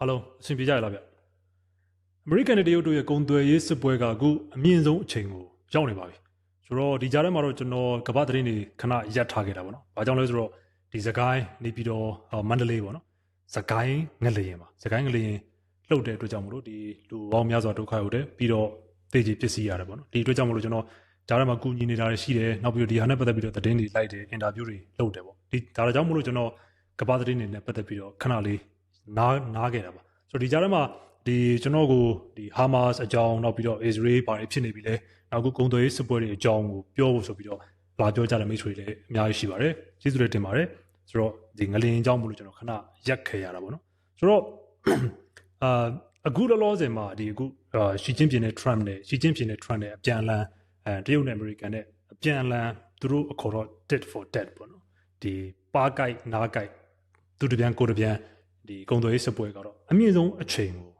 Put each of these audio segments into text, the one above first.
အားလုံးအဆင်ပြေကြရလားဗျအမေရိကန်နဲ့တရုတ်တို့ရဲ့ကုန်သွယ်ရေးစစ်ပွဲကအခုအမြင့်ဆုံးအချိန်ကိုရောက်နေပါပြီဆိုတော့ဒီကြားထဲမှာတော့ကျွန်တော်ကမ္ဘာသတင်းတွေခဏရပ်ထားခဲ့တာပေါ့နော်ဘာကြောင့်လဲဆိုတော့ဒီစကိုင်းနေပြီးတော့မန္တလေးပေါ့နော်စကိုင်းငလျင်ပါစကိုင်းငလျင်လှုပ်တဲ့အတွက်ကြောင့်မလို့ဒီလူပေါင်းများစွာဒုက္ခရောက်တယ်ပြီးတော့သေကြီးပစ္စည်းရတယ်ပေါ့နော်ဒီအတွက်ကြောင့်မလို့ကျွန်တော်ကြားထဲမှာကူညီနေတာတွေရှိတယ်နောက်ပြီးတော့ဒီဟာနဲ့ပတ်သက်ပြီးတော့သတင်းတွေလိုက်တယ်အင်တာဗျူးတွေလုပ်တယ်ပေါ့ဒီဒါကြောင့်မလို့ကျွန်တော်ကမ္ဘာသတင်းတွေနဲ့ပတ်သက်ပြီးတော့ခဏလေး နားနားခဲ့တာပါဆိုတော့ဒီကြားထဲမှာဒီကျွန်တော်ကိုဒီဟာမတ်အကြောင်းနောက်ပြီးတော့ Israel ဘာတွေဖြစ်နေပြီလဲနောက်ခုကုန်သွယ်ရေးစစ်ပွဲတွေအကြောင်းကိုပြောဖို့ဆိုပြီးတော့လာပြောကြတဲ့မိတ်ဆွေတွေလည်းအများကြီးရှိပါတယ်ကျေးဇူးတွေတင်ပါတယ်ဆိုတော့ဒီငလင်အကြောင်းမလို့ကျွန်တော်ခဏရက်ခဲ့ရတာပေါ့နော်ဆိုတော့အာအခုလောလောဆယ်မှာဒီအခုရှီကျင်းပြင်းနဲ့ Trump နဲ့ရှီကျင်းပြင်းနဲ့ Trump နဲ့အပြန်အလှန်အဲတရုတ်နဲ့ American နဲ့အပြန်အလှန်သူတို့အခေါ်တော့ tit for tat ပေါ့နော်ဒီပါကိုက်နားကိုက်သူတပြန်ကိုတပြန် ဒီကုန်သွယ်ရေးစစ်ပွဲကတော့အမြင့်ဆုံးအချိန်ကို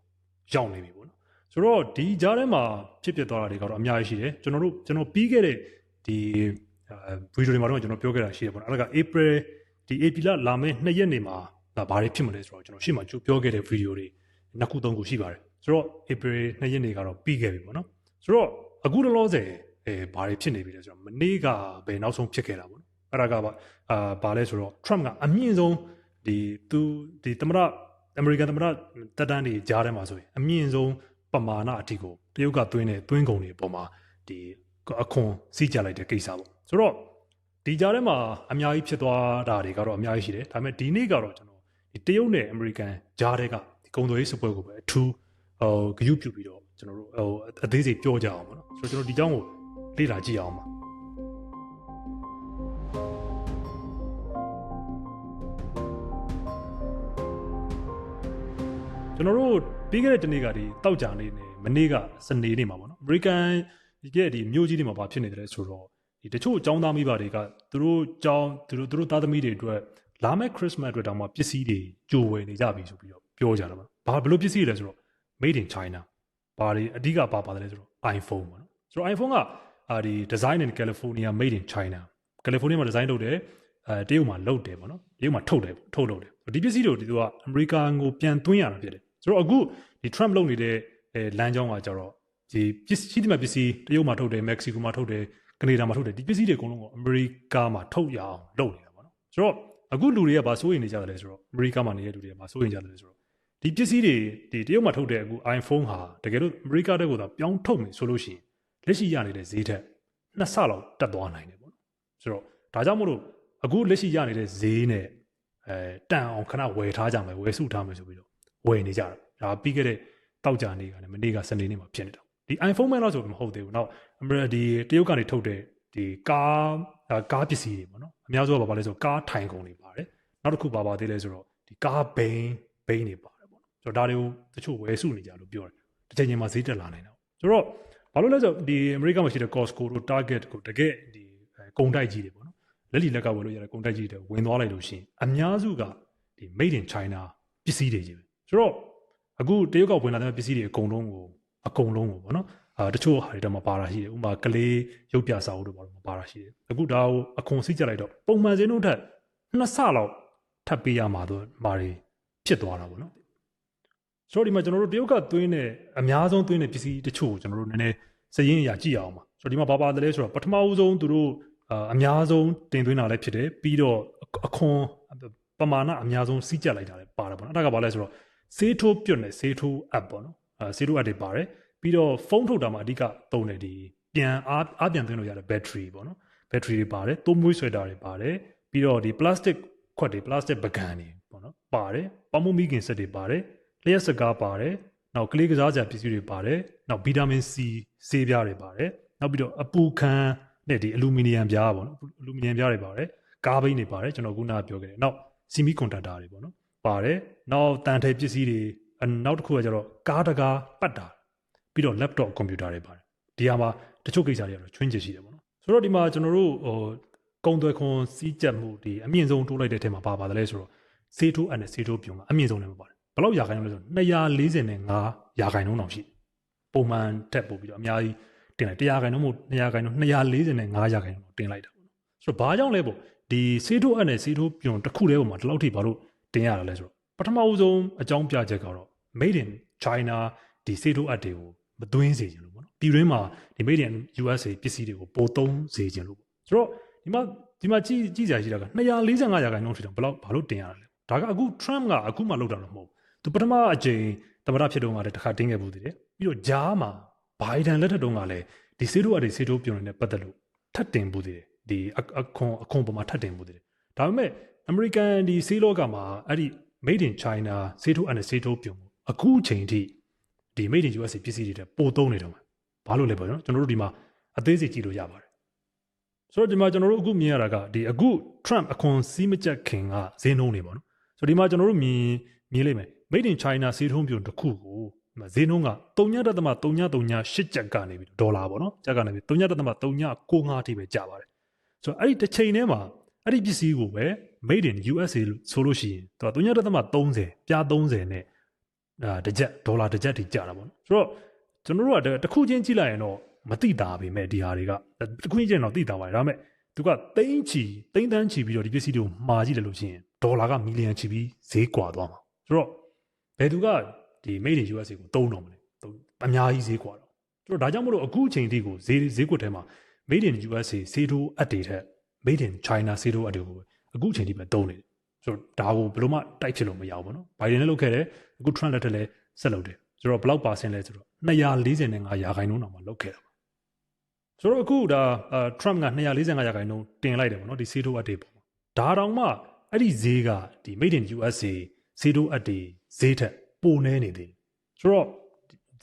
ရောက်နေပြီပေါ့နော်ဆိုတော့ဒီကြားထဲမှာဖြစ်ပျက်သွားတာတွေကတော့အများကြီးရှိတယ်ကျွန်တော်တို့ကျွန်တော်ပြီးခဲ့တဲ့ဒီဗီဒီယိုတွေမှာတော့ကျွန်တော်ပြောခဲ့တာရှိတယ်ပေါ့နော်အဲ့ဒါက April ဒီ April လာမယ့်2ရက်နေမှာဒါဘာတွေဖြစ်မလဲဆိုတော့ကျွန်တော်ရှေ့မှာကြိုပြောခဲ့တဲ့ဗီဒီယိုတွေနှစ်ခုသုံးခုရှိပါတယ်ဆိုတော့ April 2ရက်နေကတော့ပြီးခဲ့ပြီပေါ့နော်ဆိုတော့အခုလောလောဆယ်အဲဘာတွေဖြစ်နေပြီလဲဆိုတော့မနေ့ကပဲနောက်ဆုံးဖြစ်ခဲ့တာပေါ့နော်အဲ့ဒါကဘာအာဘာလဲဆိုတော့ Trump ကအမြင့်ဆုံး ဒီသူဒီသမရအမေရိကန်သမရတက်တန်းတွေကြားထဲမှာဆိုရင်အမြင့်ဆုံးပမာဏအထိကိုတရုတ်ကသွင်းတဲ့သွင်းကုန်တွေအပေါ်မှာဒီအခွန်စီးကြလိုက်တဲ့ကိစ္စပေါ့ဆိုတော့ဒီကြားထဲမှာအများကြီးဖြစ်သွားတာတွေကတော့အများကြီးရှိတယ်ဒါပေမဲ့ဒီနေ့ကတော့ကျွန်တော်ဒီတရုတ်နဲ့အမေရိကန်ကြားထဲကဒီကုန်သွယ်ရေးစစ်ပွဲကိုပဲအထူးဟိုဂရုပြုပြီးတော့ကျွန်တော်တို့ဟိုအသေးစိတ်ပြောကြအောင်ပေါ့နော်ဆိုတော့ကျွန်တော်ဒီကြောင်းကိုလေ့လာကြည့်အောင်ပါ ကျွန်တော်တို့ပြီးခဲ့တဲ့တနေ့ကဒီတောက်ကြနေနေမနေ့ကစနေနေ့မှာပေါ့နော်အမေရိကန်ဒီကဒီမျိုးကြီးတွေမှာဘာဖြစ်နေတယ်လဲဆိုတော့ဒီတချို့အကြောင်းသားမိဘတွေကသူတို့ကြောင်းသူတို့သူတို့သားသမီးတွေအတွက်လာမယ့်ခရစ်မတ်အတွက်တောင်မှပစ္စည်းတွေကြိုဝယ်နေကြပြီဆိုပြီးတော့ပြောကြတာပါဘာဘယ်လိုပစ္စည်းတွေလဲဆိုတော့ made in china ဘာတွေအဓိကပါပါတယ်လဲဆိုတော့ iPhone ပေါ့နော်ဆိုတော့ iPhone ကအာဒီ design in California made in China California မှာ design လုပ်တယ်အဲတရုတ်မှာလုပ်တယ်ပေါ့နော်တရုတ်မှာထုတ်တယ်ထုတ်လုပ်တယ်ဒီပစ္စည်းတွေကိုဒီသူကအမေရိကန်ကိုပြန်သွင်းရတာဖြစ်တယ် ဆိုတော့အခုဒီ Trump လုပ်နေတဲ့အဲလမ်းကြောင်းကကြတော့ဒီပစ္စည်းဒီမှာပစ္စည်းတရုတ်မှာထုတ်တယ်မက္ကဆီကိုမှာထုတ်တယ်ကနေဒါမှာထုတ်တယ်ဒီပစ္စည်းတွေအကုန်လုံးကိုအမေရိကမှာထုတ်ရအောင်လုပ်နေတာပေါ့နော်ဆိုတော့အခုလူတွေကဘာစိုးရိမ်နေကြတယ်လဲဆိုတော့အမေရိကမှာနေတဲ့လူတွေကဘာစိုးရိမ်ကြတယ်လဲဆိုတော့ဒီပစ္စည်းတွေဒီတရုတ်မှာထုတ်တဲ့အခု iPhone ဟာတကယ်လို့အမေရိကတက်ကိုသာပြောင်းထုတ်မယ်ဆိုလို့ရှိရင်လက်ရှိရနေတဲ့ဈေးထက်နှစ်ဆလောက်တက်သွားနိုင်တယ်ပေါ့နော်ဆိုတော့ဒါကြောင့်မို့လို့အခုလက်ရှိရနေတဲ့ဈေးနဲ့အဲတန်အောင်ခဏဝယ်ထားကြမယ်ဝယ်စုထားမယ်ဆိုပြီးတော့ ဝယ်နေကြတာဒါပြီးခဲ့တဲ့တောက်ကြနေကလည်းမနေ့ကစနေနေ့မှာဖြစ်နေတာဒီ iPhone မဲ့တော့ဆိုမဟုတ်သေးဘူးနောက်အမေရိကဒီတရုတ်ကနေထုတ်တဲ့ဒီကားကားပစ္စည်းတွေပေါ့နော်အများစုကဘာလဲဆိုကားထိုင်ကုန်တွေပါတယ်နောက်တစ်ခုပါပါသေးလဲဆိုတော့ဒီကားဘိန်းဘိန်းတွေပါတယ်ပေါ့နော်ဆိုတော့ဒါတွေကိုတချို့ဝယ်စုနေကြလို့ပြောတယ်တစ်ချိန်ချိန်မှာဈေးတက်လာနိုင်တော့ဆိုတော့ဘာလို့လဲဆိုတော့ဒီအမေရိကမှာရှိတဲ့ Costco တို့ Target ကိုတကယ်ဒီကုန်တိုက်ကြီးတွေပေါ့နော်လက်လီလက်ကဝယ်လို့ရတဲ့ကုန်တိုက်ကြီးတွေဝင်သွားလိုက်လို့ရှိရင်အများစုကဒီ made in China ပစ္စည်းတွေကြီးပဲ ဆိုတော့အခုတရုတ်ကဝင်လာတဲ့ပစ္စည်းတွေအကုန်လုံးကိုအကုန်လုံးကိုပေါ့နော်အာတချို့ဟာတွေတော့မပါတာရှိတယ်ဥပမာကလေးရုပ်ပြစာအုပ်တို့ဘာလို့မပါတာရှိတယ်အခုဒါကိုအခွန်စိတ်ကြလိုက်တော့ပုံမှန်စင်းတို့ထက်နှစ်ဆလောက်ထပ်ပေးရမှာတော့မာတွေဖြစ်သွားတာပေါ့နော်ဆိုတော့ဒီမှာကျွန်တော်တို့တရုတ်ကသွင်းတဲ့အများဆုံးသွင်းတဲ့ပစ္စည်းတချို့ကိုကျွန်တော်တို့နည်းနည်းစည်ရင်းအရာကြည့်အောင်ပါဆိုတော့ဒီမှာဘာပါတယ်လဲဆိုတော့ပထမဦးဆုံးသူတို့အများဆုံးတင်သွင်းတာလည်းဖြစ်တယ်ပြီးတော့အခွန်ပမာဏအများဆုံးစီးကြလိုက်တာလည်းပါတယ်ပေါ့နော်အဲ့ဒါကဘာလဲဆိုတော့ ဆေးထိုးပြုတ်နဲ့ဆေးထိုး app ပေါ့နော်အဲဆေးထိုး app တွေပါတယ်ပြီးတော့ဖုန်းထုတ်တာမှာအဓိကသုံးတယ်ဒီပြန်အားအားပြန်သွင်းလို့ရတဲ့ battery ပေါ့နော် battery တွေပါတယ်သုံးမွေးဆွဲတာတွေပါတယ်ပြီးတော့ဒီ plastic ခွက်တွေ plastic ပကံတွေပေါ့နော်ပါတယ်ပေါမမီကင်ဆက်တွေပါတယ်လျှက်စကားပါတယ်နောက်ကလေးကစားစရာပစ္စည်းတွေပါတယ်နောက်ဗီတာမင် C ဆေးပြားတွေပါတယ်နောက်ပြီးတော့အပူခံနဲ့ဒီအလူမီနီယံပြားပေါ့နော်အလူမီနီယံပြားတွေပါတယ်ကားဘိန်းတွေပါတယ်ကျွန်တော်ခုနကပြောခဲ့တယ်နောက်စီမီကွန်ဒက်တာတွေပေါ့နော် ပါတယ်နောက်တန်ထည်ပစ္စည်းတွေနောက်တစ်ခုကကျတော့ကားတကားပတ်တာပြီးတော့ laptop ကွန်ပျူတာတွေပါတယ်ဒီဟာမှာတချို့ကိစ္စတွေကတော့ချွင်းချရှိတယ်ပေါ့နော်ဆိုတော့ဒီမှာကျွန်တော်တို့ဟိုကုံသွဲခွန်စီးကြက်မှုဒီအမြင့်ဆုံးတိုးလိုက်တဲ့အထက်မှာပါပါတယ်လဲဆိုတော့စေးထိုးအန်နဲ့စေးထိုးပြုံကအမြင့်ဆုံးလည်းမပါတယ်ဘယ်လောက်ရာခိုင်နှုန်းလဲဆို245ရာခိုင်နှုန်းတောင်ရှိပုံမှန်တက်ပို့ပြီးတော့အများကြီးတင်လိုက်100ရာခိုင်နှုန်းမို့200ရာခိုင်နှုန်း245ရာခိုင်နှုန်းတင်လိုက်တာပေါ့နော်ဆိုတော့ဘာကြောင့်လဲပေါ့ဒီစေးထိုးအန်နဲ့စေးထိုးပြုံတစ်ခုတည်းပုံမှာဒီလောက်ထိဘာလို့ တင်ရတာလဲဆိုတော့ပထမဦးဆုံးအကြောင်းပြချက်ကတော့ made in China ဒီစေတိုအပ်တွေကိုမသွင်းစေချင်လို့ပေါ့နော်ပြည်တွင်းမှာဒီ made in USA ပစ္စည်းတွေကိုပိုသုံးစေချင်လို့ပေါ့ဆိုတော့ဒီမှာဒီမှာကြည့်ကြည့်ကြရရှိတာက245ရာခိုင်နှုန်းထိတောင်ဘယ်လောက်ဘာလို့တင်ရတာလဲဒါကအခု Trump ကအခုမှလောက်တာတော့မဟုတ်ဘူးသူပထမအကြိမ်သမ္မတဖြစ်တုန်းကလည်းတစ်ခါတင်းခဲ့ဘူးတည်တယ်ပြီးတော့ဂျားမှာဘိုင်ဒန်လက်ထက်တုန်းကလည်းဒီစေတိုအပ်တွေစေတိုပြုံနေတဲ့ပတ်သက်လို့ထပ်တင်ဘူးတည်တယ်ဒီအခွန်အခွန်ပေါ်မှာထပ်တင်ဘူးတည်တယ်ဒါပေမဲ့ American ဒီစေလောကမှာအဲ့ဒီ made in China စေတိုအပ်နဲ့စေတိုပြုံမှုအခုချိန်ထိဒီ made in USA ပစ္စည်းတွေတဲ့ပိုသုံးနေတော့မှာဘာလို့လဲပေါ့နော်ကျွန်တော်တို့ဒီမှာအသေးစိတ်ကြည့်လို့ရပါတယ်ဆိုတော့ဒီမှာကျွန်တော်တို့အခုမြင်ရတာကဒီအခု Trump အခွန်စီးမချက်ခင်ကဈေးနှုန်းနေပေါ့နော်ဆိုတော့ဒီမှာကျွန်တော်တို့မြင်မြင်လိမ့်မယ် made in China စေထုံးပြုံတစ်ခုကိုဈေးနှုန်းက3.338ကျပ်ကနေပြီးဒေါ်လာပေါ့နော်ကျပ်ကနေပြီး3.395ထိပဲကျပါတယ်ဆိုတော့အဲ့ဒီတစ်ချိန်ထဲမှာအဲ့ဒီပစ္စည်းကိုပဲ made in USA ဆိုလို့ရှိရင်သူက3.30ပြား30နဲ့အာတစ်ချက်ဒေါ်လာတစ်ချက်ထိကျတာပေါ့နော်ဆိုတော့ကျွန်တော်တို့ကတစ်ခုချင်းကြည့်လိုက်ရင်တော့မတိတာပဲမဲ့ဒီဟာတွေကတစ်ခုချင်းချင်းတော့တိတာပါတယ်ဒါပေမဲ့သူကတိမ့်ချီတိမ့်တန်းချီပြီးတော့ဒီပစ္စည်းတွေကိုမှာကြည့်တယ်လို့ရှိရင်ဒေါ်လာကမီလီယံချီပြီးဈေးကွာသွားမှာဆိုတော့ဘယ်သူကဒီ made in USA ကိုတုံးတော့မလဲအများကြီးဈေးကွာတော့ဆိုတော့ဒါကြောင့်မလို့အခုအချိန်ထိကိုဈေးဈေးကွက်ထဲမှာ made in USA ဈေးထိုးအပ်တွေထက် made in China ဈေးထိုးအပ်တွေကို အခုအချိန်ထိပဲတုံးနေတယ်ဆိုတော့ဒါကိုဘယ်လိုမှတိုက်ဖြစ်လို့မရဘူးပေါ့နော်ဘိုင်ဒန်လည်းလုပ်ခဲ့တယ်အခု Trump လက်ထက်လည်းဆက်လုပ်တယ်ဆိုတော့ဘလောက်ပါဆင်းလဲဆိုတော့245ရာခိုင်နှုန်းတောင်မှလုပ်ခဲ့တာပါဆိုတော့အခုဒါအာ Trump က245ရာခိုင်နှုန်းတင်လိုက်တယ်ပေါ့နော်ဒီဈေးထိုးအပ်တွေပေါ့ဒါတောင်မှအဲ့ဒီဈေးကဒီ made in USA ဈေးထိုးအပ်တွေဈေးထက်ပိုနေနေသေးတယ်ဆိုတော့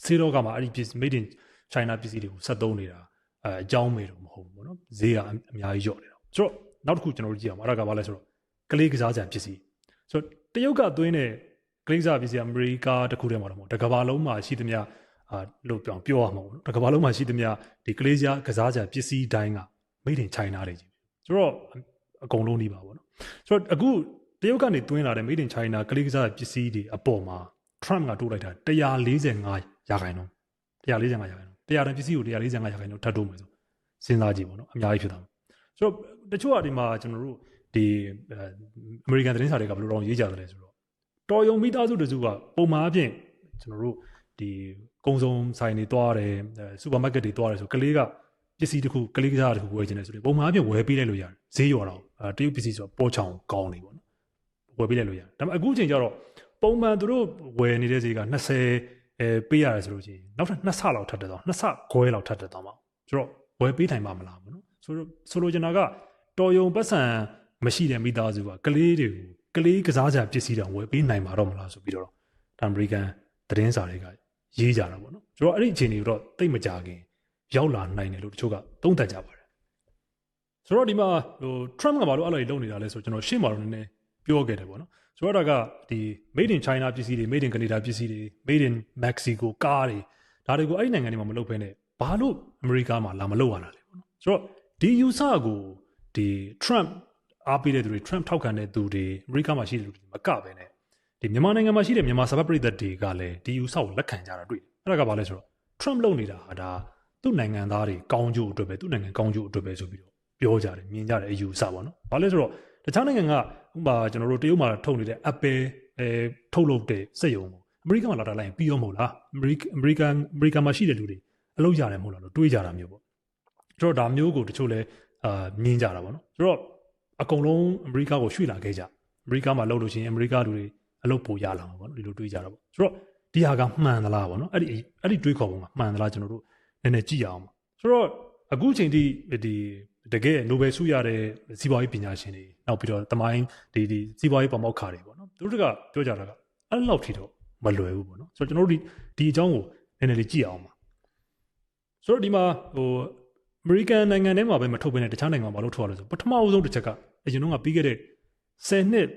ဈေးတော့ကမှအဲ့ဒီ made in China ပစ္စည်းတွေကိုဆက်သုံးနေတာအဲအကြောင်းမေတော့မဟုတ်ဘူးပေါ့နော်ဈေးကအများကြီးလျော့နေတာဆိုတော့ နောက်တစ်ခုကျွန်တော်တို့ကြည့်အောင်အဲ့ဒါကဘာလဲဆိုတော့ကလေးကစားကြံပစ္စည်းဆိုတော့တရုတ်ကသွင်းတဲ့ကလေးစားပစ္စည်းအမေရိကတခုတည်းမှာတော့မဟုတ်တကဘာလုံးမှာရှိသမျှအာလို့ပြောင်းပြောရမှာပေါ့နော်တကဘာလုံးမှာရှိသမျှဒီကလေးစားကစားကြံပစ္စည်းတိုင်းက made in China တွေကြီးဆိုတော့အကုန်လုံးနေပါပေါ့နော်ဆိုတော့အခုတရုတ်ကနေသွင်းလာတဲ့ made in China ကလေးကစားပစ္စည်းတွေအပေါ်မှာ Trump ကတိုးလိုက်တာ145ရာခိုင်နှုန်း145ရာခိုင်နှုန်းတရားတန်ပစ္စည်းကို145ရာခိုင်နှုန်းထပ်တိုးမယ်ဆိုစဉ်းစားကြည့်ပေါ့နော်အများကြီးဖြစ်သွားမှာ ဆိုတော့တချို့အဒီမှာကျွန်တော်တို့ဒီအမေရိကန်သတင်းစာတွေကဘယ်လိုတော့ရေးကြတယ်လဲဆိုတော့တော်ယုံမိသားစုတစုကပုံမှန်အပြင်ကျွန်တော်တို့ဒီကုံစုံဆိုင်တွေတွားတယ်စူပါမားကတ်တွေတွားတယ်ဆိုကလေးကပစ္စည်းတစ်ခုကလေးကစားတစ်ခုဝယ်ချင်တယ်ဆိုရင်ပုံမှန်အပြင်ဝယ်ပေးလိုက်လို့ရတယ်ဈေးရော်တော့အဲတရုတ်ပစ္စည်းဆိုတော့ပေါ်ချောင်ကောင်းနေပေါ့နော်ဝယ်ပေးလိုက်လို့ရတယ်ဒါပေမဲ့အခုချိန်ကျတော့ပုံမှန်သူတို့ဝယ်နေတဲ့ဈေးက20အဲပေးရတယ်ဆိုလို့ရှိရင်နောက်ထပ်2ဆလောက်ထပ်တက်သွား2ဆခွဲလောက်ထပ်တက်သွားမှာဆိုတော့ဝယ်ပေးနိုင်မှာမလားပေါ့နော် ဆိုတော့ဆိုလိုချင်တာကတော်ယုံပတ်စံမရှိတဲ့မိသားစုကကလေးတွေကိုကလေးကစားကြပစ္စည်းတောင်ဝယ်ပေးနိုင်မှာတော့မလားဆိုပြီးတော့ဒါအမေရိကန်သတင်းစာတွေကရေးကြတာပေါ့နော်ဆိုတော့အဲ့ဒီအခြေအနေကိုတော့သိမကြခင်ရောက်လာနိုင်တယ်လို့တချို့ကသုံးသပ်ကြပါတယ်ဆိုတော့ဒီမှာဟို Trump ကဘာလို့အဲ့လိုလုပ်နေတာလဲဆိုတော့ကျွန်တော်ရှေ့မှာတော့နည်းနည်းပြောခဲ့တယ်ပေါ့နော်ဆိုတော့ဒါကဒီ made in China ပစ္စည်းတွေ made in Canada ပစ္စည်းတွေ made in Mexico ကားတွေဒါတွေကိုအဲ့ဒီနိုင်ငံတွေမှာမလုပ်ဘဲနဲ့ဘာလို့အမေရိကမှာလာမလုပ်ရတာလဲပေါ့နော်ဆိုတော့ ဒီ user ကိုဒီ Trump အားပေးတဲ့သူတွေ Trump ထောက်ခံတဲ့သူတွေအမေရိကမှာရှိတဲ့လူတွေမကပဲနဲ့ဒီမြန်မာနိုင်ငံမှာရှိတဲ့မြန်မာစပတ်ပြည်သက်တွေကလည်းဒီ user ကိုလက်ခံကြတာတွေ့တယ်အဲ့ဒါကဘာလဲဆိုတော့ Trump လုပ်နေတာဟာဒါသူ့နိုင်ငံသားတွေကောင်းကျိုးအတွက်ပဲသူ့နိုင်ငံကောင်းကျိုးအတွက်ပဲဆိုပြီးတော့ပြောကြတယ်မြင်ကြတယ်အယူဆပါတော့ဘာလဲဆိုတော့တခြားနိုင်ငံကဥပမာကျွန်တော်တို့တရုတ်မှာထုတ်နေတဲ့ Apple အဲထုတ်လုပ်တဲ့စက်ရုံကိုအမေရိကန်မှာလာတာလိုက်ရင်ပြီးရောမဟုတ်လားအမေရိကန်အမေရိကန်အမေရိကန်မှာရှိတဲ့လူတွေအလုပ်ရတယ်မဟုတ်လားလို့တွေးကြတာမျိုးပေါ့ ကျွန်တော်ဒါမျိုးကိုတချို့လဲအာမြင်ကြတာပေါ့နော်ဆိုတော့အကုန်လုံးအမေရိကကိုရွှေ့လာခဲ့ကြအမေရိကမှာလုပ်လို့ရှိရင်အမေရိကလူတွေအလုပ်ပိုရလာမှာပေါ့နော်ဒီလိုတွေးကြတာပေါ့ဆိုတော့ဒီဟာကမှန်သလားပေါ့နော်အဲ့ဒီအဲ့ဒီတွေးခေါ်ပုံကမှန်သလားကျွန်တော်တို့နည်းနည်းကြည့်အောင်ပါဆိုတော့အခုချိန်ထိဒီတကယ်နိုဘယ်ဆုရတဲ့စီးပွားရေးပညာရှင်တွေနောက်ပြီးတော့တမိုင်းဒီဒီစီးပွားရေးပမောက္ခတွေပေါ့နော်သူတို့ကပြောကြတာကအဲ့လောက်ထိတော့မလွယ်ဘူးပေါ့နော်ဆိုတော့ကျွန်တော်တို့ဒီဒီအကြောင်းကိုနည်းနည်းလေးကြည့်အောင်ပါဆိုတော့ဒီမှာဟို အမေရိကန်နိုင်ငံထဲမှာပဲမထုတ်ဘဲနဲ့တခြားနိုင်ငံမှာမလုပ်ထုတ်ရလို့ဆိုပထမအဆုံးတစ်ချက်ကအရင်ကပြီးခဲ့တဲ့10နှစ်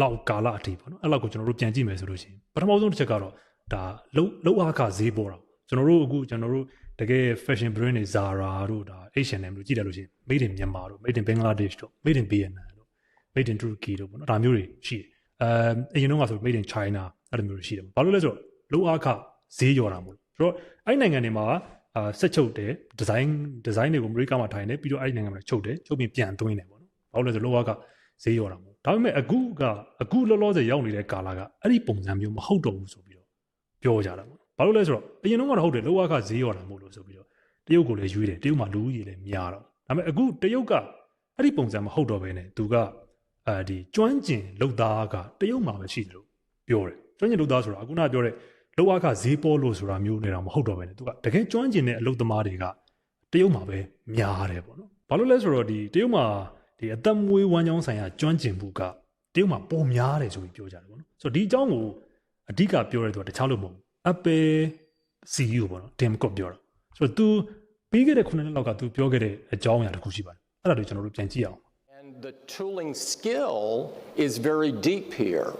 လောက်ကာလအထိပေါ့နော်အဲ့လောက်ကိုကျွန်တော်တို့ပြန်ကြည့်မယ်ဆိုလို့ရှိရင်ပထမဆုံးတစ်ချက်ကတော့ဒါလုံလုံအားခဈေးပေါ်တာကျွန်တော်တို့အခုကျွန်တော်တို့တကယ် fashion brand တွေ Zara တို့ဒါ H&M တို့ကြည့်တယ်လို့ရှိရင် made in Myanmar တို့ made in Bangladesh တို့ made in Vietnam တို့ made in Turkey တို့ပေါ့နော်ဒါမျိုးတွေရှိတယ်အဲအရင်တော့ကဆို made in China အဲ့လိုမျိုးတွေရှိတယ်ဘာလို့လဲဆိုတော့လုံအားခဈေးရော်တာမို့ဆိုတော့အဲ့နိုင်ငံတွေမှာ အာဆက်ချုပ်တယ်ဒီဇိုင်းဒီဇိုင်းတွေကိုအမေရိကမှာထိုင်တယ်ပြီးတော့အဲ့ဒီနိုင်ငံမှာချုပ်တယ်ချုပ်ပြီးပြန်သွင်းတယ်ပေါ့နော်ဘာလို့လဲဆိုလောကဈေးရော်တာမို့ဒါပေမဲ့အခုကအခုလောလောဆယ်ရောက်နေတဲ့ကာလကအဲ့ဒီပုံစံမျိုးမဟုတ်တော့ဘူးဆိုပြီးတော့ပြောကြတာပေါ့ဘာလို့လဲဆိုတော့အရင်တော့ကတော့ဟုတ်တယ်လောကဈေးရော်တာမို့လို့ဆိုပြီးတော့တရုတ်ကိုလည်းရွေးတယ်တရုတ်မှာလူကြီးလည်းများတော့ဒါပေမဲ့အခုတရုတ်ကအဲ့ဒီပုံစံမဟုတ်တော့ဘဲနဲ့သူကအဲဒီကျွမ်းကျင်လုပ်သားကတရုတ်မှာပဲရှိတယ်လို့ပြောတယ်ကျွမ်းကျင်လုပ်သားဆိုတာအခုနပြောတဲ့ လောကဈေးပေါ်လို့ဆိုတာမျိုးနေတာမဟုတ်တော့ဘဲနဲ့သူကတကယ်ကျွမ်းကျင်တဲ့အလုပ်သမားတွေကတရုတ်မှာပဲများတယ်ပေါ့နော်ဘာလို့လဲဆိုတော့ဒီတရုတ်မှာဒီအသက်မွေးဝမ်းကြောင်းဆိုင်ရာကျွမ်းကျင်မှုကတရုတ်မှာပုံများတယ်ဆိုပြီးပြောကြတယ်ပေါ့နော်ဆိုတော့ဒီအကြောင်းကိုအဓိကပြောရဲသူကတခြားလို့မဟုတ်ဘူး Apple CEO ပေါ့နော် Tim Cook ပြောတာဆိုတော့ तू ပြီးခဲ့တဲ့9နှစ်လောက်က तू ပြောခဲ့တဲ့အကြောင်းအရာတစ်ခုရှိပါတယ်အဲ့ဒါတွေကျွန်တော်တို့ပြန်ကြည့်အောင် And the tooling skill is very deep here.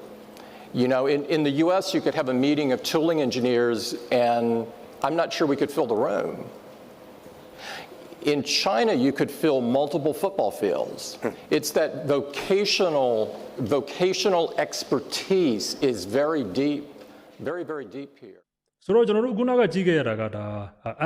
You know, in, in the US, you could have a meeting of tooling engineers, and I'm not sure we could fill the room. In China, you could fill multiple football fields. It's that vocational, vocational expertise is very deep, very, very deep here. ဆိုတော့ကျွန်တော်တို့ခုနကကြည့်ခဲ့ရတာကဒါ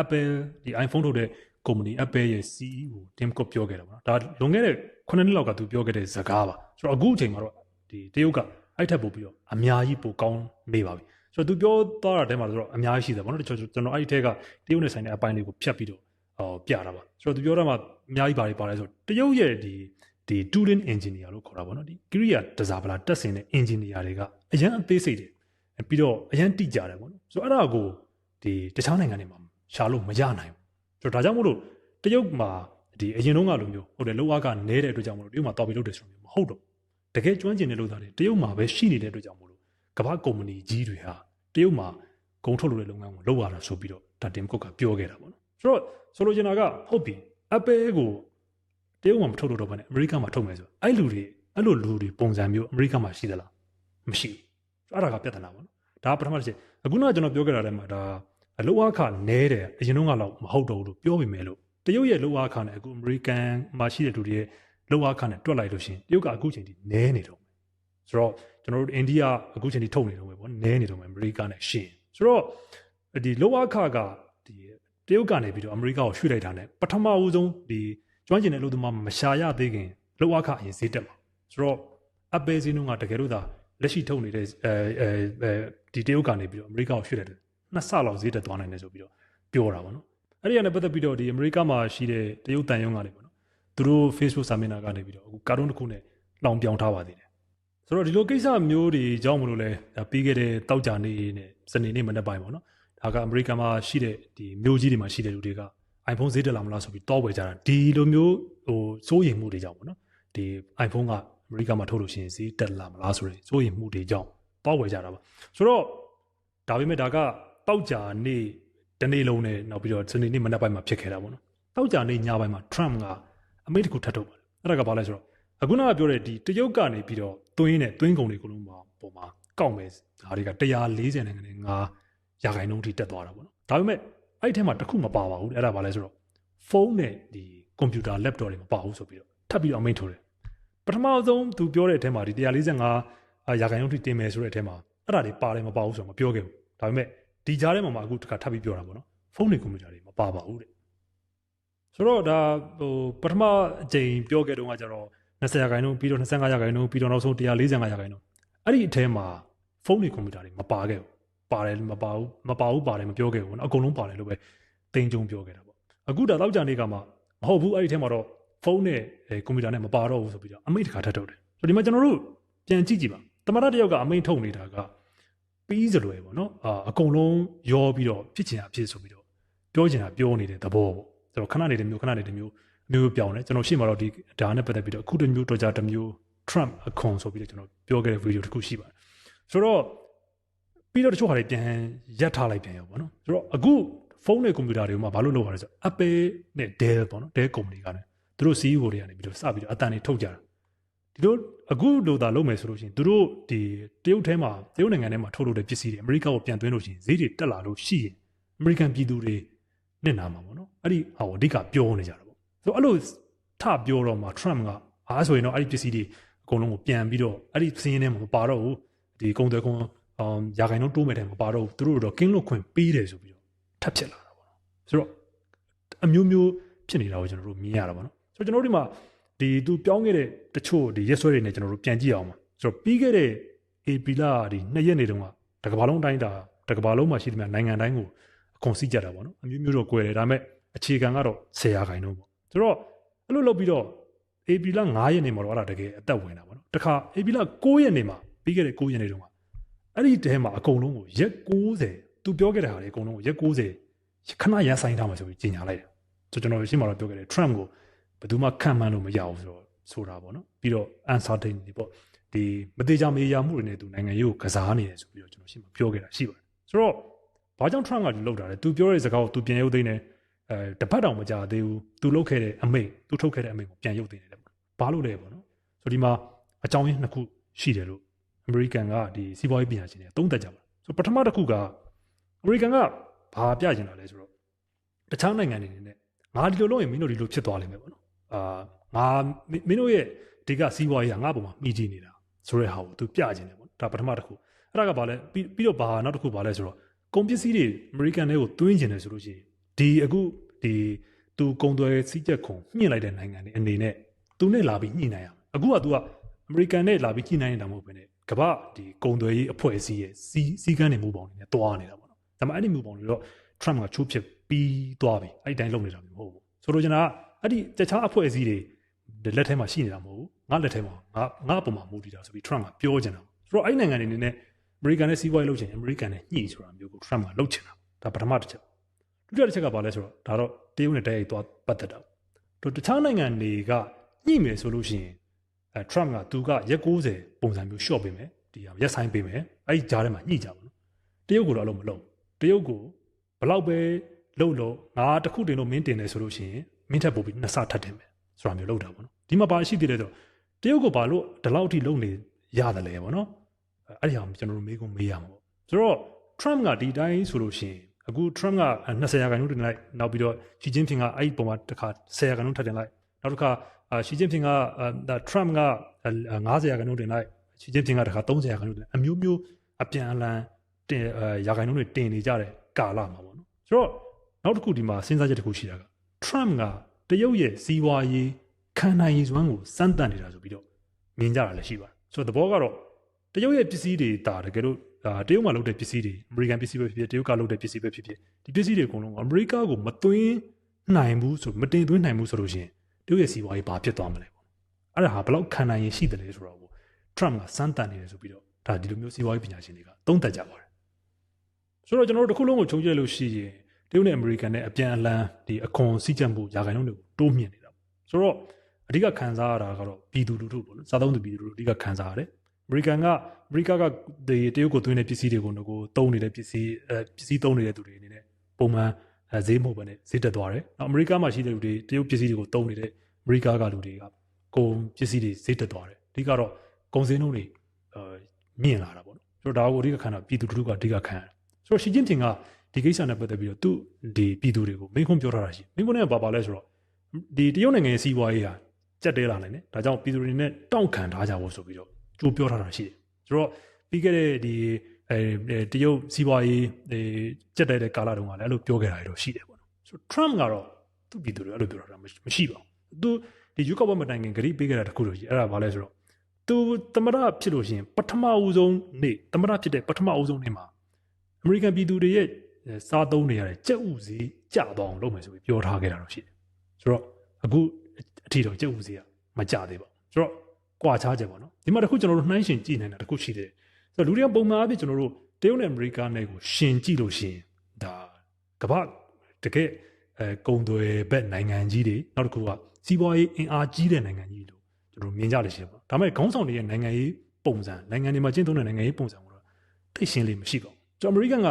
Apple ဒီ iPhone ထုတ်တဲ့ company Apple ရဲ့ CEO Tim Cook ပြောခဲ့တာပေါ့နော်ဒါလွန်ခဲ့တဲ့9နှစ်လောက်ကသူပြောခဲ့တဲ့စကားပါဆိုတော့အခုအချိန်မှာတော့ဒီတရုတ်က အဲ့ထက်ပိုပြီးတော့အများကြီးပိုကောင်းနေပါပြီဆိုတော့သူပြောသွားတာတဲမှာဆိုတော့အများကြီးရှိတယ်ပေါ့နော်တချို့ကျွန်တော်အဲ့ဒီထက်ကတရုတ်နဲ့ဆိုင်တဲ့အပိုင်းလေးကိုဖြတ်ပြီးတော့ဟောပြတာပါဆိုတော့သူပြောတာမှာအများကြီးပါတယ်ပါတယ်ဆိုတော့တရုတ်ရဲ့ဒီဒီ tooling engineer လို့ခေါ်တာပေါ့နော်ဒီ Korea တစားပလာတက်ဆင်တဲ့ engineer တွေကအရန်အသေးစိတ်တယ်ပြီးတော့အရန်တိကြတယ်ပေါ့နော်ဆိုတော့အဲ့ဒါကိုဒီတခြားနိုင်ငံတွေမှာရှာလို့မရနိုင်ဘူးဆိုတော့ဒါကြောင့်မို့လို့တရုတ်မှာဒီအရင်တုန်းကလိုမျိုးဟုတ်တယ်လောက်အားကနဲတဲ့အတွက်ကြောင့်မို့လို့တရုတ်မှာတော်ပြီးလုပ်တယ်ဆိုလို့မဟုတ်တော့တ ကယ်ကျွမ်းကျင်တဲ့လုပ်သားတွေတရုတ်မှာပဲရှိနေတဲ့အတွက်ကြောင့်မို့လို့ကမ္ဘာကုမ္ပဏီကြီးတွေဟာတရုတ်မှာဂုံထုတ်လို့တဲ့လုပ်ငန်းကိုလုပ်ရတာဆိုပြီးတော့ဒါတင်ကုတ်ကပြောခဲ့တာပေါ့နော်ဆိုတော့ဆိုလိုချင်တာကဟုတ်ပြီ Apple ကိုတရုတ်မှာမထုတ်လို့တော့ဘဲနဲ့အမေရိကမှာထုတ်မယ်ဆိုအဲ့လူတွေအဲ့လိုလူတွေပုံစံမျိုးအမေရိကမှာရှိသလားမရှိဘူးအဲ့ဒါကပြဿနာပေါ့နော်ဒါပထမတစ်ချက်အခုနကကျွန်တော်ပြောခဲ့တာထဲမှာဒါအလောအခနဲတယ်အရင်တုန်းကတော့မဟုတ်တော့ဘူးလို့ပြောပေမဲ့လို့တရုတ်ရဲ့လောအခနဲ့အခုအမေရိကန်မှာရှိတဲ့လူတွေရဲ့ လောအခနဲ့တွက်လိုက်လို့ရှင်တရုတ်ကအခုချိန်ထိနဲနေတော့ဆိုတော့ကျွန်တော်တို့အိန္ဒိယအခုချိန်ထိထုတ်နေတော့ပဲပေါ့နဲနေတော့မယ်အမေရိကနဲ့ရှင်ဆိုတော့ဒီလောအခကဒီတရုတ်ကနေပြီးတော့အမေရိကကိုရွှေ့လိုက်တာ ਨੇ ပထမဦးဆုံးဒီကျွမ်းကျင်တဲ့အလုပ်သမားမရှာရသေးခင်လောအခအရင်ဈေးတက်မှာဆိုတော့ Apple ဈေးနှုန်းကတကယ်လို့သာလက်ရှိထုတ်နေတဲ့အဲအဲဒီတရုတ်ကနေပြီးတော့အမေရိကကိုရွှေ့တယ်နှစ်ဆလောက်ဈေးတက်သွားနိုင်တယ်ဆိုပြီးတော့ပြောတာပေါ့နော်အဲ့ဒီကနေပတ်သက်ပြီးတော့ဒီအမေရိကမှာရှိတဲ့တရုတ်တန်ယုံကနေပေါ့နော် သူတို့ Facebook စာမျက်နှာကနေပြီးတော့အခုကာတွန်းတစ်ခုနဲ့လောင်ပြောင်ထားပါသေးတယ်ဆိုတော့ဒီလိုကိစ္စမျိုးတွေကြောင့်မလို့လဲပြီးခဲ့တဲ့တောက်ကြနေနဲ့စနေနေ့မနေ့ပိုင်းပေါ့နော်ဒါကအမေရိကန်မှာရှိတဲ့ဒီမျိုးကြီးတွေမှာရှိတဲ့လူတွေက iPhone ဈေးတက်လာမလားဆိုပြီးတောဝယ်ကြတာဒီလိုမျိုးဟိုစိုးရိမ်မှုတွေကြောင့်ပေါ့နော်ဒီ iPhone ကအမေရိကမှာထုတ်လို့ရှိရင်ဈေးတက်လာမလားဆိုတဲ့စိုးရိမ်မှုတွေကြောင့်တောဝယ်ကြတာပါဆိုတော့ဒါပေမဲ့ဒါကတောက်ကြနေတနေ့လုံးနဲ့နောက်ပြီးတော့စနေနေ့မနက်ပိုင်းမှာဖြစ်ခဲ့တာပေါ့နော်တောက်ကြနေညပိုင်းမှာ Trump က အမိန့်တစ်ခုထပ်ထုတ်ပါတယ်အဲ့ဒါကဘာလဲဆိုတော့အခုနကပြောတဲ့ဒီတရုတ်ကနေပြီးတော့သွင်းနဲ့သွင်းကုန်တွေကိုလုံးမှာပုံမှာကောက်မယ်ဒါတွေက140နိုင်ငံနဲ့9ရာခိုင်နှုန်းထိတက်သွားတာပေါ့နော်ဒါပေမဲ့အဲ့ဒီထဲမှာတစ်ခုမပါပါဘူးအဲ့ဒါဘာလဲဆိုတော့ဖုန်းနဲ့ဒီကွန်ပျူတာ laptop တွေမပါဘူးဆိုပြီးတော့ထပ်ပြီးတော့အမိန့်ထုတ်တယ်ပထမဆုံးသူပြောတဲ့အထဲမှာဒီ145ရာခိုင်နှုန်းထိတင်မယ်ဆိုတဲ့အထဲမှာအဲ့ဒါတွေပါတယ်မပါဘူးဆိုတော့မပြောခဲ့ဘူးဒါပေမဲ့ဒီကြားထဲမှာမှအခုတစ်ခါထပ်ပြီးပြောတာပေါ့နော်ဖုန်းတွေကွန်ပျူတာတွေမပါပါဘူးတဲ့ ဆိုတော့ဒါဟိုပထမအကြိမ်ပြောခဲ့တုန်းကကျတော့20ရာခိုင်နှုန်းပြီးတော့25ရာခိုင်နှုန်းပြီးတော့နောက်ဆုံး145ရာခိုင်နှုန်းအဲ့ဒီအထဲမှာဖုန်းတွေကွန်ပျူတာတွေမပါခဲ့ဘူးပါတယ်မပါဘူးမပါဘူးပါတယ်မပြောခဲ့ဘူးနော်အကုန်လုံးပါတယ်လို့ပဲတင်းကြုံပြောခဲ့တာပေါ့အခုဒါတော့ကြံနေကမှမဟုတ်ဘူးအဲ့ဒီထဲမှာတော့ဖုန်းနဲ့ကွန်ပျူတာနဲ့မပါတော့ဘူးဆိုပြီးတော့အမိန့်တစ်ခါထပ်ထုတ်တယ်ဆိုတော့ဒီမှာကျွန်တော်တို့ပြန်ကြည့်ကြည့်ပါတမရတယောက်ကအမိန့်ထုတ်နေတာကပြီးစလွယ်ပေါ့နော်အာအကုန်လုံးရောပြီးတော့ဖြစ်ချင်တာဖြစ်ဆိုပြီးတော့ပြောချင်တာပြောနေတဲ့သဘောပေါ့ ဆိုတော့ခဏနေတဲ့မျိုးခဏနေတဲ့မျိုးမျိုးပြောင်းတယ်ကျွန်တော်ရှေ့မှာတော့ဒီဒါနဲ့ပတ်သက်ပြီးတော့အခုတစ်မျိုးတော့ကြတစ်မျိုး Trump အခွန်ဆိုပြီးတော့ကျွန်တော်ပြောခဲ့တဲ့ဗီဒီယိုတစ်ခုရှိပါတယ်ဆိုတော့ပြီးတော့တချို့ဟာတွေပြန်ရက်ထားလိုက်ပြန်ရောပေါ့နော်ဆိုတော့အခုဖုန်းနဲ့ကွန်ပျူတာတွေမှာဘာလို့လုပ်ရလဲဆိုတော့ Apple နဲ့ Dell ပေါ့နော် Dell ကုမ္ပဏီကလည်းသူတို့ CEO တွေကနေပြီးတော့စပြီးတော့အတန်တွေထုတ်ကြတာဒီလိုအခုလိုသာလုပ်မယ်ဆိုလို့ရှိရင်သူတို့ဒီတရုတ်ထဲမှာတရုတ်နိုင်ငံထဲမှာထုတ်လုပ်တဲ့ပစ္စည်းတွေအမေရိကကိုပြန်သွင်းလို့ရှိရင်ဈေးတွေတက်လာလို့ရှိရင်အမေရိကန်ပြည်သူတွေ နဲ့နာမှာပေါ့နော်အဲ့ဒီဟာကိုအဓိကပြောနေကြတာပေါ့ဆိုတော့အဲ့လိုထပြောတော့မှ Trump ကအားဆိုရင်တော့အဲ့ဒီပစ္စည်းတွေအကုန်လုံးကိုပြန်ပြီးတော့အဲ့ဒီစီးရင်ထဲမှာမပါတော့ဘူးဒီကုန်သွယ်ခွန်အောင်ရာခိုင်နှုန်းတိုးမဲ့တယ်မပါတော့ဘူးသူတို့တော့ကင်းလွတ်ခွင့်ပေးတယ်ဆိုပြီးတော့ထပ်ဖြစ်လာတာပေါ့နော်ဆိုတော့အမျိုးမျိုးဖြစ်နေတာကိုကျွန်တော်တို့မြင်ရတာပေါ့နော်ဆိုတော့ကျွန်တော်တို့ဒီမှာဒီသူပြောင်းခဲ့တဲ့တချို့ဒီရက်စွဲတွေနဲ့ကျွန်တော်တို့ပြန်ကြည့်အောင်ပါဆိုတော့ပြီးခဲ့တဲ့ AP လဒီနှစ်ရက်နေတုန်းကတကဘာလုံးတိုင်းတာတကဘာလုံးမှာရှိသမျှနိုင်ငံတိုင်းကို အခွန်စည်းကြတာပေါ့နော်အမျိုးမျိုးတော့꿰တယ်ဒါပေမဲ့အခြေခံကတော့10ရာခိုင်နှုန်းပေါ့ဆိုတော့အဲ့လိုလုပ်ပြီးတော့ AP လ9ရက်နေမှာတော့အဲ့ဒါတကယ်အသက်ဝင်တာပေါ့နော်တခါ AP လ9ရက်နေမှာပြီးခဲ့တဲ့9ရက်နေတုန်းကအဲ့ဒီတဲမှာအကုန်လုံးကိုရက်60သူပြောခဲ့တဲ့ဟာတွေအကုန်လုံးကိုရက်60ခဏရန်ဆိုင်ထားမှာဆိုပြီးကြီးညာလိုက်တယ်ဆိုတော့ကျွန်တော်ရှင်းမှာတော့ပြောခဲ့တယ် Trump ကိုဘယ်သူမှခံမှန်းလို့မရဘူးဆိုတော့ဆိုတာပေါ့နော်ပြီးတော့ uncertainty ပေါ့ဒီမသေးချာမေးရမှုတွေနဲ့သူနိုင်ငံရေးကိုကစားနေတယ်ဆိုပြီးတော့ကျွန်တော်ရှင်းမှာပြောခဲ့တာရှိပါတယ်ဆိုတော့ ဘာကြောင့် Trump ကဒီလောက်တာလဲသူပြောတဲ့စကားကိုသူပြန်ရုပ်သိမ်းတယ်အဲတစ်ဖက်တောင်မကြသေးဘူးသူလုပ်ခဲ့တဲ့အမိန့်သူထုတ်ခဲ့တဲ့အမိန့်ကိုပြန်ရုပ်သိမ်းတယ်လေဘာလို့လဲပေါ့နော်ဆိုဒီမှာအကြောင်းရင်းနှစ်ခုရှိတယ်လို့ American ကဒီစီးပွားရေးပညာရှင်တွေသုံးသပ်ကြပါဆိုပထမတစ်ခုက American ကဘာပြချင်တာလဲဆိုတော့တခြားနိုင်ငံတွေနဲ့ငါဒီလိုလုပ်ရင်မင်းတို့ဒီလိုဖြစ်သွားလိမ့်မယ်ပေါ့နော်အာငါမင်းတို့ရဲ့ဒီကစီးပွားရေးကငါ့ပုံမှာမိကြည့်နေတာဆိုတဲ့ဟာကိုသူပြချင်တယ်ပေါ့ဒါပထမတစ်ခုအဲ့ဒါကဘာလဲပြီးတော့ဘာနောက်တစ်ခုဘာလဲဆိုတော့ ကုန်ပစ္စည်းတွေ American တွေကိုသွင်းကျင်တယ်ဆိုလို့ရှိရင်ဒီအခုဒီသူကုန်သွယ်စီးချက်ခုံမြင့်လိုက်တဲ့နိုင်ငံတွေအနေနဲ့သူနဲ့လာပြီးညှိနှိုင်းရမယ်အခုက तू ကအမေရိကန်နဲ့လာပြီးညှိနှိုင်းနေတာမဟုတ်ဘဲနဲ့ကမ္ဘာဒီကုန်သွယ်ရေးအဖွဲ့အစည်းရဲ့စီးစီးကမ်းတွေမူပေါင်းတွေနဲ့တွားနေတာပေါ့နော်ဒါပေမဲ့အဲ့ဒီမူပေါင်းတွေတော့ Trump ကချိုးဖြစ်ပြီးသွားပြီအဲ့ဒီတိုင်းလုပ်နေတာမျိုးမဟုတ်ဘူးဆိုလိုချင်တာကအဲ့ဒီတခြားအဖွဲ့အစည်းတွေလက်ထဲမှာရှိနေတာမဟုတ်ဘူးငါလက်ထဲမှာငါငါအပေါ်မှာမူတည်တာဆိုပြီး Trump ကပြောချင်တာဆိုတော့အဲ့ဒီနိုင်ငံတွေအနေနဲ့ အမေရိကန်နဲ့စီးပွားရေးလုပ်ချင်အမေရိကန်နဲ့ညှိဆိုတာမျိုးကို Trump ကလုပ်ချင်တာဒါပထမတစ်ချက်ဒုတိယတစ်ချက်ကဘာလဲဆိုတော့ဒါတော့တရုတ်နဲ့တိုက်ရိုက်သွားပတ်သက်တာတို့တခြားနိုင်ငံတွေကညှိမယ်ဆိုလို့ရှိရင်အဲ Trump ကသူကရက်60ပုံစံမျိုး short ပေးမယ်ဒီဟာရက်ဆိုင်ပေးမယ်အဲ့ဒီကြားထဲမှာညှိကြပါလို့တရုတ်ကတော့အလုံးမလုံးတရုတ်ကိုဘလောက်ပဲလုံလို့ငါတခုတင်လို့မင်းတင်တယ်ဆိုလို့ရှိရင်မင်းထပ်ပို့ပြီးနှစ်ဆထပ်တင်မယ်ဆိုတာမျိုးလုပ်တာပေါ့နော်ဒီမှာပါရှိသေးတယ်ဆိုတရုတ်ကိုဘာလို့ဒီလောက်ထိလုံနေရတယ်လဲပေါ့နော် အဲ့ဒီဟာကျွန်တော်တို့မေးခွန်းမေးရမှာပေါ့ဆိုတော့ Trump ကဒီတိုင်းဆိုလို့ရှိရင်အခု Trump က20ရာခိုင်နှုန်းတင်လိုက်နောက်ပြီးတော့ Xi Jinping ကအဲ့ဒီပုံမှာတစ်ခါ10ရာခိုင်နှုန်းထပ်တင်လိုက်နောက်တစ်ခါ Xi Jinping ကဒါ Trump က50ရာခိုင်နှုန်းတင်လိုက် Xi Jinping ကတစ်ခါ30ရာခိုင်နှုန်းတင်အမျိုးမျိုးအပြန်အလှန်တင်ရာခိုင်နှုန်းတွေတင်နေကြတဲ့ကာလမှာပေါ့နော်ဆိုတော့နောက်တစ်ခုဒီမှာစဉ်းစားချက်တစ်ခုရှိတာက Trump ကတရုတ်ရဲ့စီးပွားရေးခံနိုင်ရည်စွမ်းကိုစမ်းသပ်နေတာဆိုပြီးတော့မြင်ကြတာလည်းရှိပါတယ်ဆိုတော့သဘောကတော့တ ရုတ်ရဲ့ပစ္စည်းတွေဒါတကယ်လို့ဒါတရုတ်မှာလုပ်တဲ့ပစ္စည်းတွေအမေရိကန်ပစ္စည်းပဲဖြစ်ဖြစ်တရုတ်ကလုပ်တဲ့ပစ္စည်းပဲဖြစ်ဖြစ်ဒီပစ္စည်းတွေအကုန်လုံးအမေရိကကိုမသွင်းနိုင်ဘူးဆိုမတင်သွင်းနိုင်ဘူးဆိုလို့ရှိရင်တရုတ်ရဲ့စီးပွားရေးဘာဖြစ်သွားမလဲပေါ့အဲ့ဒါဟာဘယ်လောက်ခံနိုင်ရည်ရှိတယ်လဲဆိုတော့ Trump ကစမ်းသပ်နေတယ်ဆိုပြီးတော့ဒါဒီလိုမျိုးစီးပွားရေးပညာရှင်တွေကသုံးသပ်ကြပါတယ်ဆိုတော့ကျွန်တော်တို့တစ်ခုလုံးကိုခြုံကျဲလို့ရှိရင်တရုတ်နဲ့အမေရိကန်နဲ့အပြန်အလှန်ဒီအခွန်စည်းကြံမှုရာခိုင်နှုန်းတွေကိုတိုးမြင့်နေတာဆိုတော့အဓိကခံစားရတာကတော့ပြည်သူလူထုပေါ့နော်စားသုံးသူပြည်သူလူထုအဓိကခံစားရတယ် အမေရိကန်ကအမေရိကကဒီတရုတ်ကိုသွင်းတဲ့ပစ္စည်းတွေကိုငိုတုံးနေတဲ့ပစ္စည်းအဲပစ္စည်းသုံးနေတဲ့သူတွေအနေနဲ့ပုံမှန်ဈေးမဟုတ်ဘဲနဲ့ဈေးတက်သွားတယ်။နောက်အမေရိကမှာရှိတဲ့လူတွေတရုတ်ပစ္စည်းတွေကိုတုံးနေတဲ့အမေရိကကလူတွေကကုန်ပစ္စည်းတွေဈေးတက်သွားတယ်။အဓိကတော့ကုန်စည်နှုန်းတွေအဲမြင့်လာတာပေါ့နော်။ဆိုတော့ဒါကိုအဓိကခံတာပြည်သူလူထုကအဓိကခံရတယ်။ဆိုတော့ရှီကျင်းတင်ကဒီကိစ္စနဲ့ပတ်သက်ပြီးတော့သူဒီပြည်သူတွေကိုမိန့်ခွန်းပြောထားတာရှိ။မိန့်ခွန်းနဲ့ပါပါလဲဆိုတော့ဒီတရုတ်နိုင်ငံရဲ့စီးပွားရေးဟာကြက်တဲလာနိုင်တယ်။ဒါကြောင့်ပြည်သူတွေနဲ့တောင့်ခံထားကြဖို့ဆိုပြီးတော့ ကြိုးပြောထားတာရှိတယ်ဆိုတော့ပြီးခဲ့တဲ့ဒီအဲတရုတ်စီးပွားရေးအဲကြက်တဲ့တဲ့ကာလတုန်းကလည်းအဲ့လိုပြောခဲ့တာတွေတော့ရှိတယ်ပေါ့နော်ဆိုတော့ Trump ကတော့သူ့ပြည်သူတွေအဲ့လိုပြောတာမရှိပါဘူးသူဒီယူကော့ဘမတိုင်ခင်ဂရိပေးခဲ့တာတခုလို့ရှိအဲ့ဒါဘာလဲဆိုတော့သူသမရဖြစ်လို့ရှိရင်ပထမအဦးဆုံးနေ့သမရဖြစ်တဲ့ပထမအဦးဆုံးနေ့မှာအမေရိကန်ပြည်သူတွေရဲ့စားသုံးနေရတဲ့ကြက်ဥစည်းကြသွားအောင်လုပ်မယ်ဆိုပြီးပြောထားခဲ့တာတော့ရှိတယ်ဆိုတော့အခုအထီတော့ကြက်ဥစည်းကမကြသေးပါဘူးဆိုတော့ ကွာခြားချက်ပေါ့နော်ဒီမှာတခုကျွန်တော်တို့နှိုင်းရှင်ကြည့်နေတာတခုရှိတယ်ဆိုတော့လူတွေကပုံမှန်အဖြစ်ကျွန်တော်တို့တရုတ်နဲ့အမေရိကနဲ့ကိုရှင်ကြည့်လို့ရှိရင်ဒါကမ္ဘာတကယ်အဲကုံသွယ်ဘက်နိုင်ငံကြီးတွေနောက်တစ်ခုကစီးပွားရေးအင်အားကြီးတဲ့နိုင်ငံကြီးလို့ကျွန်တော်မြင်ကြလို့ရှိတယ်ပေါ့ဒါပေမဲ့ခေါင်းဆောင်တွေရဲ့နိုင်ငံရေးပုံစံနိုင်ငံတွေမှာကျင့်သုံးတဲ့နိုင်ငံရေးပုံစံကတော့သိရှင်းလေးမရှိပါဘူးကျွန်တော်အမေရိကန်က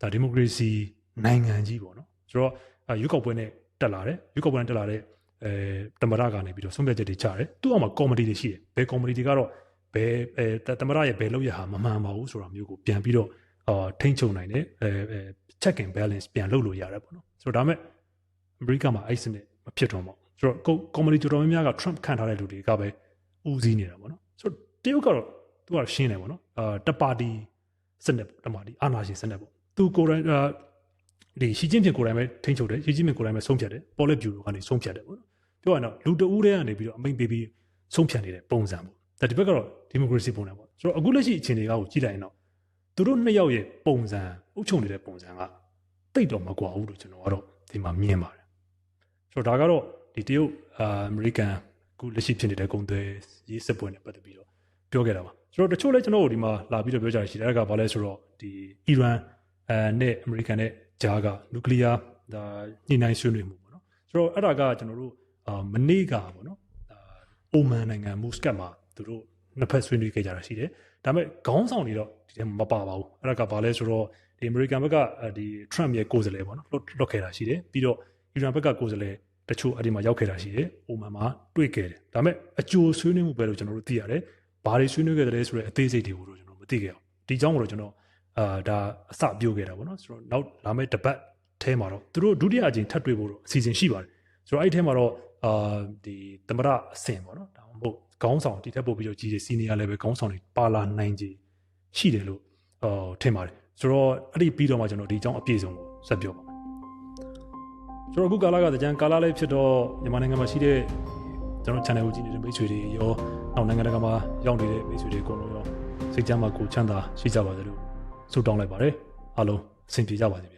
ဒါဒီမိုကရေစီနိုင်ငံကြီးပေါ့နော်ဆိုတော့ရွေးကောက်ပွဲနဲ့တက်လာတယ်ရွေးကောက်ပွဲနဲ့တက်လာတဲ့ အဲတမရကနေပြီးတော့ဆုံးဖြတ်ချက်တွေချတယ်သူ့အောက်မှာကော်မတီတွေရှိတယ်ဘယ်ကော်မတီတွေကတော့ဘယ်အဲတမရရဲ့ဘယ်လောက်ရဟာမမှန်ပါဘူးဆိုတာမျိုးကိုပြန်ပြီးတော့အာထိမ့်ချုံနိုင်တယ်အဲ check and balance ပြန်လုပ်လို့ရတယ်ပေါ့နော်ဆိုတော့ဒါမဲ့အမေရိကမှာအဲ့စနစ်မဖြစ်တော့ပါဘူးဆိုတော့ကော်မတီတော်တော်များများက Trump ခံထားတဲ့လူတွေကပဲဦးစီးနေတာပေါ့နော်ဆိုတော့တရုတ်ကတော့သူကရှင်းတယ်ပေါ့နော်အာတပါတီစနစ်တပါတီအာဏာရှင်စနစ်ပေါ့သူကိုယ်တိုင် ဒီရှီကျင်းဖြစ်ကိုယ်တိုင်ပဲထိန်းချုပ်တယ်ရှီကျင်းဖြစ်ကိုယ်တိုင်ပဲဆုံးဖြတ်တယ်ပေါ်လက်ဗျူရိုကနေဆုံးဖြတ်တယ်ပေါ့နော်ပြောရရင်တော့လူတဦးတည်းကနေပြီးတော့အမိန်ပေးပြီးဆုံးဖြတ်နေတဲ့ပုံစံပေါ့ဒါဒီဘက်ကတော့ဒီမိုကရေစီပုံစံပေါ့ဆိုတော့အခုလက်ရှိအခြေအနေကောကိုကြည့်လိုက်ရင်တော့သူတို့နှစ်ယောက်ရဲ့ပုံစံအုပ်ချုပ်နေတဲ့ပုံစံကတိတ်တော့မကွာဘူးလို့ကျွန်တော်ကတော့ဒီမှာမြင်ပါတယ်ဆိုတော့ဒါကတော့ဒီတရုတ်အာအမေရိကန်အခုလက်ရှိဖြစ်နေတဲ့ဂုံသွဲရေးစစ်ပွဲနဲ့ပတ်သက်ပြီးတော့ပြောခဲ့တာပါဆိုတော့တချို့လဲကျွန်တော်တို့ဒီမှာလာပြီးတော့ပြောကြရရှိတယ်အဲ့ဒါကဘာလဲဆိုတော့ဒီအီရန်အဲနဲ့အမေရိကန်နဲ့ ဂျားကနျူကလ িয়ার ဒါညှိနှိုင်းဆွေးနွေးမှုပေါ့နော်ဆိုတော့အဲ့ဒါကကျွန်တော်တို့အာမနေ့ကပေါ့နော်ဒါအိုမန်နိုင်ငံမူစကတ်မှာသူတို့နှစ်ဖက်ဆွေးနွေးခဲ့ကြတာရှိတယ်ဒါပေမဲ့ခေါင်းဆောင်တွေတော့ဒီထဲမှာမပါပါဘူးအဲ့ဒါကဘာလဲဆိုတော့ဒီအမေရိကန်ဘက်ကဒီ Trump ရဲ့ကိုယ်စားလှယ်ပေါ့နော်လွတ်လွတ်ခဲ့တာရှိတယ်ပြီးတော့အီရန်ဘက်ကကိုယ်စားလှယ်တချို့အဲ့ဒီမှာရောက်ခဲ့တာရှိတယ်အိုမန်မှာတွေ့ခဲ့တယ်ဒါပေမဲ့အကျိုးဆွေးနွေးမှုပဲလို့ကျွန်တော်တို့သိရတယ်ဘာတွေဆွေးနွေးခဲ့တယ်ဆိုတဲ့အသေးစိတ်တွေကိုတော့ကျွန်တော်မသိခဲ့အောင်ဒီအကြောင်းကိုတော့ကျွန်တော် အာဒါအစပြောခဲ့တာပေါ့နော်ဆိုတော့နောက်လာမယ့်တပတ်အဲမှာတော့သူတို့ဒုတိယအကြိမ်ထပ်တွေ့ဖို့တော့အစီအစဉ်ရှိပါတယ်ဆိုတော့အဲ့ဒီထဲမှာတော့အာဒီသမရအဆင့်ပေါ့နော်ဒါမှမဟုတ်ခေါင်းဆောင်ဒီထက်ပို့ပြီးတော့ကြီးစီနီယာလည်းပဲခေါင်းဆောင်တွေပါလာနိုင်ကြီးရှိတယ်လို့အော်ထင်ပါတယ်ဆိုတော့အဲ့ဒီပြီးတော့မှကျွန်တော်ဒီအကြောင်းအပြည့်စုံကိုဆက်ပြောပါမယ်ဆိုတော့အခုကာလကတကြံကာလလေးဖြစ်တော့မြန်မာနိုင်ငံမှာရှိတဲ့ကျွန်တော် channel ကိုကြည့်နေတဲ့မိတ်ဆွေတွေရောနောက်နိုင်ငံတကာမှာရောက်နေတဲ့မိတ်ဆွေတွေအကုန်လုံးရောစိတ်ကြမ်းမှာကိုချမ်းသာရှိကြပါစေလို့ ဆုတောင်းလိုက်ပါတယ်အားလုံးအဆင်ပြေကြပါစေဗျာ